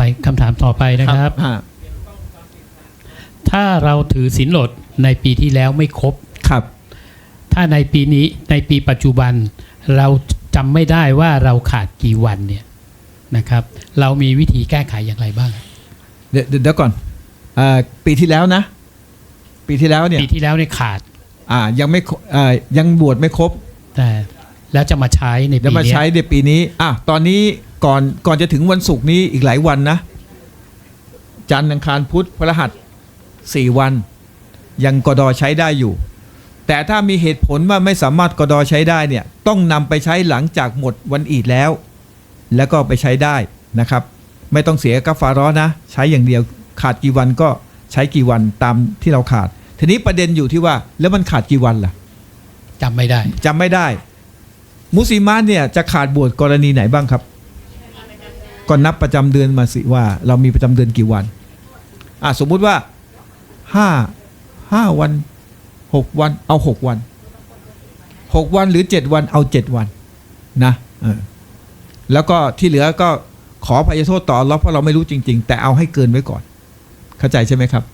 ไปคำถามต่อไปนะครับฮะถ้าเราถือศีลอดในปีที่แล้วไม่ครบ ครับถ้าในปีนี้ในปีปัจจุบันเราจำไม่ได้ว่าเราขาดกี่วันเนี่ยนะครับ เรามีวิธีแก้ไขอย่างไรบ้าง เดี๋ยวเดี๋ยวเดี๋ยวก่อนอ่าปีที่แล้วนะ ปีที่แล้วเนี่ยปีที่แล้วเนี่ยขาด อ่ายังไม่ครบอ่ายังบวชไม่ครบแต่แล้วจะมาใช้ในแล้ปีวมาเนี้ยใช้ในปีนี้อะตอนนี้ ก่อนก่อนจะถึงวันศุกร์นี้อีกหลายวันนะ จันทร์อังคารพุธพฤหัสสี่วัน ยังกดอใช้ได้อยู่ แต่ถ้ามีเหตุผลว่าไม่สามารถกดอใช้ได้เนี่ยต้องนำไปใช้หลังจากหมดวันอีดแล้ว แล้วก็ไปใช้ได้นะครับ ไม่ต้องเสียกาฟาร้อนะ ใช้อย่างเดียวขาดกี่วันก็ใช้กี่วันตามที่เราขาด ทีนี้ประเด็นอยู่ที่ว่าแล้วมันขาดกี่วันล่ะจำไม่ได้จำไม่ได้ มุสลิมานเนี่ยจะขาดบวชกรณีไหนบ้างครับ ก็นับประจำเดือนมาสิว่า เรามีประจำเดือนกี่วันอะสมมุติว่าห้าห้าวันหกวันเอาหกวันหกวันหรือเจ็ดวันเอาเจ็ดวันนะอแล้วก็ที่เหลือก็ขอพยโทษต่อเราเพราะเราไม่รู้จริง ๆ แต่เอาให้เกินไว้ก่อน เข้าใจใช่ไหมครับ